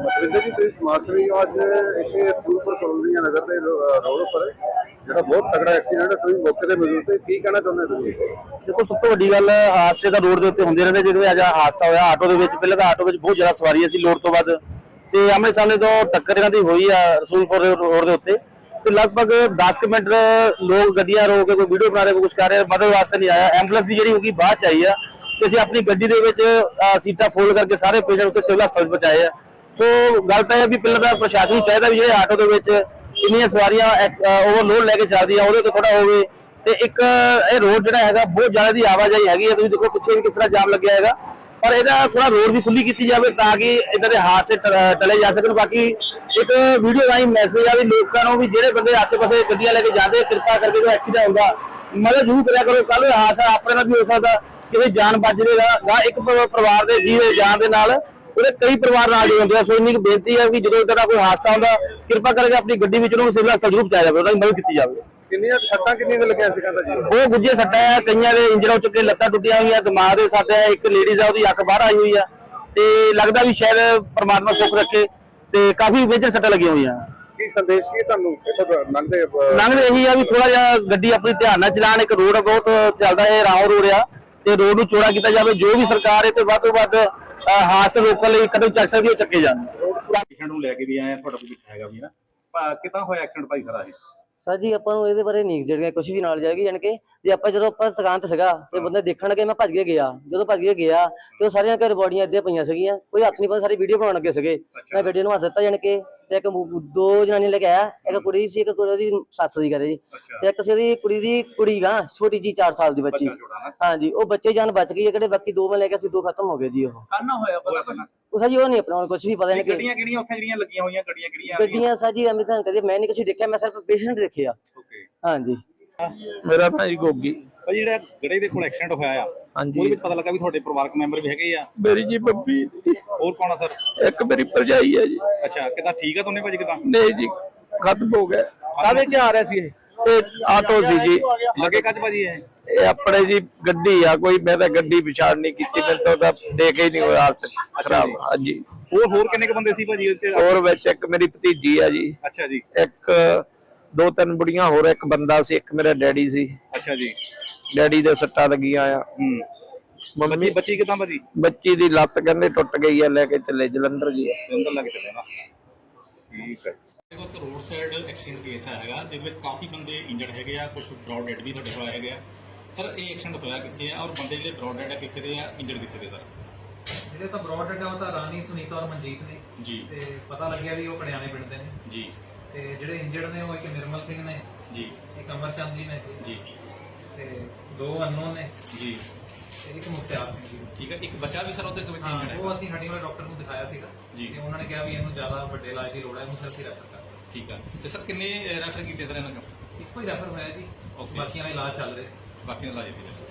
ਮਤਲਬ ਜੀ ਤੁਸੀਂ ਸਮਾਜ ਸੇਵੀ ਹੋ, ਅੱਜ ਇੱਥੇ ਫੂਲਪੁਰ ਕਲੋਨੀਆ ਨਗਰ ਦੇ ਰੋਡ ਉੱਪਰ, ਜਿਹੜਾ ਬਹੁਤ ਤਗੜਾ ਐਕਸੀਡੈਂਟ ਹੈ, ਤੁਸੀਂ ਮੌਕੇ ਤੇ ਮੌਜੂਦ ਸੀ, ਕੀ ਕਹਿਣਾ ਚਾਹੁੰਦੇ ਤੁਸੀਂ? ਦੇਖੋ, ਸਭ ਤੋਂ ਵੱਡੀ ਗੱਲ, ਹਾਦਸੇ ਤਾਂ ਰੋਡ ਦੇ ਉੱਤੇ ਹੁੰਦੇ ਰਹਿੰਦੇ, ਜਿਵੇਂ ਅੱਜ ਹਾਦਸਾ ਹੋਇਆ, ਆਟੋ ਦੇ ਵਿੱਚ, ਪਹਿਲਾਂ ਤਾਂ ਆਟੋ ਵਿੱਚ ਬਹੁਤ ਜ਼ਿਆਦਾ ਸਵਾਰੀ ਸੀ ਲੋਡ ਤੋਂ ਵੱਧ। ਤੇ ਆਮਣੇ ਸਾਹਮਣੇ ਤੋਂ ਟੱਕਰ ਇਹਨਾਂ ਦੀ ਹੋਈ ਆ, ਰਸੂਲਪੁਰ ਰੋਡ ਦੇ ਉੱਤੇ। ਤੇ ਲਗਭਗ 10 ਮਿੰਟ ਲੋਕ ਗੱਡੀਆਂ ਰੋ ਕੇ ਕੋਈ ਵੀਡੀਓ ਬਣਾ ਰਹੇ, ਕੋਈ ਕੁਝ ਕਰ ਰਹੇ, ਮਦਦ ਵਾਸਤੇ ਨਹੀਂ ਆਇਆ। ਐਂਬੂਲੈਂਸ ਦੀ ਜਿਹੜੀ ਹੋਗੀ ਬਾਅਦ ਚ ਆਈ ਆ। ਤੇ ਅਸੀਂ ਆਪਣੀ ਗੱਡੀ ਦੇ ਵਿੱਚ ਸੀਟਾਂ ਫੋਲਡ ਕਰਕੇ ਸਾਰੇ ਪੇਸ਼ੈਂਟ ਉੱਤੇ ਸਿਵਲ ਹਸਪਤਾਲ ਪਹੁੰਚਾਏ ਆ। ਸੋ ਗੱਲ ਤਾਂ ਇਹ ਵੀ ਪਹਿਲਾਂ ਤਾਂ ਪ੍ਰਸ਼ਾਸਨ ਨੂੰ ਚਾਹੀਦਾ ਵੀ ਜਿਹੜੇ ਆਟੋ ਦੇ ਵਿੱਚ ਇੰਨੀਆਂ ਸਵਾਰੀਆਂ ਓਵਰਲੋਡ ਲੈ ਕੇ ਚੱਲਦੀਆਂ, ਉਹਦੇ ਤੋਂ ਥੋੜਾ ਹੋਵੇ। ਤੇ ਇੱਕ, ਇਹ ਰੋਡ ਜਿਹੜਾ ਹੈਗਾ, ਬਹੁਤ ਜ਼ਿਆਦਾ ਦੀ ਆਵਾਜਾਈ ਹੈਗੀ ਹੈ ਤੁਸੀਂ ਦੇਖੋ ਪਿੱਛੇ ਵੀ ਕਿਸ ਤਰ੍ਹਾਂ ਜਾਮ ਲੱਗਿਆ ਹੈਗਾ। ਪਰ ਇਹਦਾ ਥੋੜਾ ਰੋਡ ਵੀ ਖੁੱਲੀ ਕੀਤੀ ਜਾਵੇ ਤਾਂ ਕਿ ਇਦਾਂ ਦੇ ਹਾਦਸੇ ਟਲੇ ਜਾ ਸਕਣ। ਬਾਕੀ ਇੱਕ ਵੀਡੀਓ ਰਾਹੀਂ ਮੈਸੇਜ ਆ ਵੀ ਲੋਕਾਂ ਨੂੰ ਵੀ ਜਿਹੜੇ ਬੰਦੇ ਆਸੇ-ਪਾਸੇ ਗੱਡੀਆਂ ਲੈ ਕੇ ਜਾਂਦੇ, ਕਿਰਪਾ ਕਰਕੇ ਜੋ ਐਕਸੀਡੈਂਟ ਹੁੰਦਾ, ਮਦਦ ਜ਼ਰੂਰ ਕਰਿਆ ਕਰੋ। ਕੱਲ ਹਾਦਸਾ ਆਪਣੇ ਨਾਲ ਵੀ ਹੋ ਸਕਦਾ, ਕਿਸੇ ਜਾਨ ਬਚ ਜਾਵੇਗਾ ਜਾਂ ਇੱਕ ਪਰਿਵਾਰ ਦੇ ਜੀਵ ਜਾਨ ਦੇ ਨਾਲ। ਉਹਦੇ ਕਈ ਪਰਿਵਾਰ ਨਾਲ ਜੁੜੇ ਹੁੰਦੇ ਆ ਸੋ ਇੰਨੀ ਕੁ ਬੇਨਤੀ ਹੈ ਕਿ ਜਦੋਂ ਇਦਾਂ ਦਾ ਕੋਈ ਹਾਦਸਾ ਹੁੰਦਾ ਕਿਰਪਾ ਕਰਕੇ ਆਪਣੀ ਗੱਡੀ ਵਿੱਚ ਉਹਨੂੰ ਸਿਵਲ ਹਸਪਤਾਲ ਜ਼ਰੂਰ ਪਹੁੰਚਾਇਆ ਜਾਵੇ ਉਹਨਾਂ ਦੀ ਮਦਦ ਕੀਤੀ ਜਾਵੇ। ਕਿੰਨੀਆਂ ਸੱਟਾਂ ਕਿੰਨੀਆਂ ਲੱਗੀਆਂ ਸੀ ਕਹਿੰਦਾ ਜੀ? ਉਹ ਗੁੱਜੇ ਸੱਟਾਂ ਆ ਕਈਆਂ ਦੇ ਇੰਜਰ ਹੋ ਚੁੱਕੇ ਲੱਤਾਂ ਟੁੱਟੀਆਂ ਹੋਈਆਂ ਦਿਮਾਗ ਦੇ ਸੱਟ ਹੈ ਇੱਕ ਲੇਡੀਜ਼ ਆ ਉਹਦੀ ਅੱਖ ਬਾਹਰ ਆਈ ਹੋਈ ਆ। ਤੇ ਲੱਗਦਾ ਵੀ ਸ਼ਾਇਦ ਪ੍ਰਮਾਤਮਾ ਸੁੱਖ ਰੱਖੇ ਤੇ ਕਾਫੀ ਸੱਟਾਂ ਲੱਗੀਆਂ ਹੋਈਆਂ। ਕੀ ਸੰਦੇਸ਼ ਕੀ ਤੁਹਾਨੂੰ? ਇੱਥੋਂ ਤੋਂ ਲੰਘਦੇ ਅਹ, ਲੰਘਦੇ ਇਹੀ ਆ ਵੀ ਥੋੜਾ ਜਿਹਾ ਗੱਡੀ ਆਪਣੀ ਧਿਆਨ ਨਾਲ ਚਲਾਣ ਇੱਕ ਰੋਡ ਬਹੁਤ ਚੱਲਦਾ ਰੋਡ ਆ ਤੇ ਰੋਡ ਨੂੰ ਚੌੜਾ ਕੀਤਾ ਜਾਵੇ ਜੋ ਵੀ ਸਰਕਾਰ ਇਹ ਤੇ ਵੱਧ ਤੋਂ ਵੱਧ ਹਾਦਸੇ ਰੋਕਣ ਲਈ ਕਦਮ ਚੱਕ ਸਕਦੀ ਉਹ ਚੱਕੇ ਜਾਣ। ਪੇਸ਼ੈਂਟ ਨੂੰ ਲੈ ਕੇ ਵੀ ਆਏ ਆ ਤੁਹਾਡਾ ਕੋਈ ਹੈਗਾ ਵੀ ਨਾ। ਕਿੱਦਾਂ ਹੋਇਆ ਐਕਸੀਡੈਂਟ ਭਾਈ ਖਰਾ ਇਹ? ਸਰ ਜੀ ਆਪਾਂ ਨੂੰ ਇਹਦੇ ਬਾਰੇ ਨਹੀਂ ਜਿਹੜੀਆਂ ਕੁਝ ਵੀ ਨਾਲ ਜਾਏਗੀ ਯਾਨੀ ਕਿ ਜੇ ਆਪਾਂ ਜਦੋਂ ਆਪਾਂ ਦੁਕਾਨ ਤੇ ਸੀਗਾ ਤੇ ਬੰਦੇ ਦੇਖਣਗੇ ਮੈਂ ਭੱਜ ਕੇ ਗਿਆ। ਜਦੋਂ ਭੱਜ ਕੇ ਗਿਆ ਤੇ ਉਹ ਸਾਰੀਆਂ ਘਰ ਬੋਡੀਆਂ ਇੱਥੇ ਪਈਆਂ ਸੀਗੀਆਂ। ਕੋਈ ਹੱਥ ਨਹੀਂ ਪਾ ਸਾਰੀ ਵੀਡੀਓ ਬਣਾਉਣ ਲੱਗੇ ਸੀਗੇ। ਮੈਂ ਗੱਡੀ ਨੂੰ ਹੱਥ ਦਿੱਤਾ ਯਾਨੀ ਕਿ ਤੇ ਇੱਕ ਮੁ- ਦੋ ਜਨਾਨੀਆਂ ਲੈ ਕੇ ਆਇਆ ਇੱਕ ਕੁੜੀ ਸੀ ਇੱਕ ਕੁੜੀ ਦੀ ਸੱਸ ਦੀ ਕਰੇ ਜੀ। ਅੱਛਾ। ਤੇ ਇੱਕ ਸੀ ਉਹਦੀ ਕੁੜੀ ਦੀ ਕੁੜੀ ਗਾ ਛੋਟੀ ਜੀ 4 ਸਾਲ ਦੀ ਬੱਚੀ। ਬੱਚਾ ਛੋਟਾ ਨਾ। ਹਾਂਜੀ ਉਹ ਬੱਚੇ ਜਾਨ ਬਚ ਗਈ ਹੈ ਕਿਹੜੇ ਬਾਕੀ ਦੋ ਮੈਂ ਲੈ ਕੇ ਸੀ ਦੋ ਖਤਮ ਹੋ ਗਏ ਜੀ ਉਹ। ਕਾਨਾ ਹੋਇਆ ਪਤਾ ਉਹ ਸਰ ਜੀ ਉਹ ਨਹੀਂ ਆਪਣਾ ਕੁਝ ਵੀ ਪਤਾ ਨਹੀਂ ਕਿ ਗੱਡੀਆਂ ਕਿਹੜੀਆਂ ਉੱਥੇ ਜਿਹੜੀਆਂ ਲੱਗੀਆਂ ਹੋਈਆਂ ਗੱਡੀਆਂ ਕਿਹੜੀਆਂ ਗੱਡੀਆਂ ਸਰ ਜੀ ਅਮਿਤ ਕਦੇ ਮੈਂ ਨਹੀਂ ਕੁਝ ਦੇਖਿਆ ਮੈਂ ਸਿਰਫ ਪੇਸ਼ੈਂਟ ਦੇਖਿਆ ਓਕੇ ਹਾਂਜੀ। ਮੇਰਾ ਜੀ ਗੋਗੀ। ਭਾਈ ਜਿਹੜਾ ਗੜੇ ਦੇ ਕੋਲ ਐਕਸੀਡੈਂਟ ਹੋਇਆ ਆ ਹਾਂਜੀ। ਉਹਦੇ ਵਿੱਚ ਪਤਾ ਲੱਗਾ ਵੀ ਤੁਹਾਡੇ ਪਰਿਵਾਰਕ ਮੈਂਬਰ ਵੀ ਹੈਗੇ ਆ। ਮੇਰੀ ਜੀ ਬੱਬੀ। ਹੋਰ ਕੌਣ ਆ ਸਰ? ਇੱਕ ਮੇਰੀ ਭਰਜਾਈ ਹੈ ਜੀ। ਅੱਛਾ ਕਿਦਾਂ ਠੀਕ ਆ ਦੋਨੇ ਭਾਜੀ ਕਿਦਾਂ? ਨਹੀਂ ਜੀ ਖਤਮ ਹੋ ਗਿਆ। ਕਾਹਦੇ ਚ ਆ ਰਿਹਾ ਸੀ ਇਹ? ਇਹ ਆਟੋ ਸੀ ਜੀ। ਲੱਗੇ ਕੱਜ ਭਾਜੀ ਇਹ? ਇਹ ਆਪਣੇ ਜੀ ਗੱਡੀ ਆ ਕੋਈ ਮੈਂ ਤਾਂ ਗੱਡੀ ਵਿਚਾਰ ਨਹੀਂ ਕੀਤੀ ਮੈਂ ਤਾਂ ਉਹਦਾ ਦੇਖ ਹੀ ਨਹੀਂ ਹੋਇਆ ਹਾਲਤ ਖਰਾਬ ਜੀ। ਹਾਂਜੀ। ਹੋਰ ਹੋਰ ਕਿੰਨੇ ਕੁ ਬੰਦੇ ਸੀ ਭਾਜੀ ਉੱਥੇ? ਹੋਰ ਵਿੱਚ ਇੱਕ ਮੇਰੀ ਭਤੀਜੀ ਆ ਜੀ। ਅੱਛਾ ਜੀ। ਇੱਕ ਦੋ ਤਿੰਨ ਬੁੜੀਆਂ ਹੋਰ ਇੱਕ ਬੰਦਾ ਸੀ ਇੱਕ ਮੇਰਾ ਡੈਡੀ ਸੀ। ਅੱਛਾ ਜੀ। ਡੈਡੀ ਦੇ ਸੱਟਾਂ ਲੱਗੀਆਂ ਆ ਹੂੰ। ਮੰਮੀ ਬੱਚੀ ਬੱਚੀ ਕਿਦਾਂ ਭਾਜੀ? ਬੱਚੀ ਦੀ ਲੱਤ ਕਹਿੰਦੇ ਟੁੱਟ ਗਈ ਆ ਲੈ ਕੇ ਚੱਲੇ ਜਲੰਧਰ ਜੀ। ਅੰਦਰ ਲੱਗ ਚੱਲੇ ਨਾ। ਠੀਕ ਹੈ। ਦੇਖੋ ਇੱਕ ਰੋਡ ਸਾਈਡ ਐਕਸੀਡੈਂਟ ਕੇਸ ਹੈਗਾ ਜਿਹਦੇ ਵਿੱਚ ਕਾਫੀ ਬੰਦੇ ਇੰਜਰਡ ਹੈਗੇ ਆ ਕੁਝ ਬ੍ਰੌਡ ਡੈਡ ਵੀ ਤੁਹਾਡੇ ਕੋਲ ਹੈਗੇ ਆ। ਸਰ ਇਹ ਐਕਸੀਡੈਂਟ ਹੋਇਆ ਕਿੱਥੇ ਆ ਔਰ ਬੰਦੇ ਜਿਹੜੇ ਬ੍ਰੌਡ ਡੈਡ ਆ ਕਿੱਥੇ ਦੇ ਆ ਇੰਜਰਡ ਕਿੱਥੇ ਦੇ ਸਰ ਜਿਹੜੇ ਤਾਂ ਬ੍ਰੌਡ ਡੈਡ ਆ ਉਹ ਤਾਂ ਰਾਣੀ ਸੁਨੀਤਾ ਔਰ ਮਨਜੀਤ ਨੇ। ਜੀ। ਤੇ ਪਤਾ ਲੱਗਿਆ ਵੀ ਉਹ ਕੜਿਆਣੇ ਪਿੰਡ ਦੇ ਨੇ। ਜੀ। ਤੇ ਜਿਹੜੇ ਇੰਜਰਡ ਨੇ ਉਹ ਇੱਕ ਨਿਰਮਲ ਸਿੰਘ ਨੇ। ਜੀ। ਇੱਕ ਅਮਰਚੰਦ ਜੀ ਨੇ। ਜੀ। ਤੇ ਦੋ ਅਨਨੋਨ ਨੇ। ਜੀ। ਤੇ ਇੱਕ ਮੁਖਤਿਆਰ ਸਿੰਘ ਜੀ ਠੀਕ ਹੈ ਇੱਕ ਬੱਚਾ ਵੀ ਸਰ ਉਹਦੇ ਵਿੱਚ ਹਾਂ ਇੰਜਰਡ ਉਹ ਹੈ ਅਸੀਂ ਹੱਡੀ ਵਾਲੇ ਡਾਕਟਰ ਨੂੰ ਦਿਖਾਇਆ ਸੀਗਾ। ਜੀ। ਤੇ ਉਹਨਾਂ ਨੇ ਕਿਹਾ ਵੀ ਇਹਨੂੰ ਜ਼ਿਆਦਾ ਵੱਡੇ ਇਲਾਜ ਦੀ ਲੋੜ ਹੈ ਇਹਨੂੰ ਫਿਰ ਅਸੀਂ ਰੈਫਰ ਕਰ ਦਿੰਦੇ ਠੀਕ ਹੈ। ਤੇ ਸਰ ਕਿੰਨੇ ਰੈਫਰ ਕੀਤੇ ਸਰ ਇਹਨਾਂ ਚੋਂ? ਹਾਂ। ਇੱਕੋ ਹੀ ਰੈਫਰ ਹੋਇਆ ਜੀ। Okay. ਬਾਕੀਆਂ ਦਾ ਇਲਾਜ ਚੱਲ ਰਿਹਾ। ਬਾਕੀ ਦਾ ਇਲਾਜ ਕੀਤੇ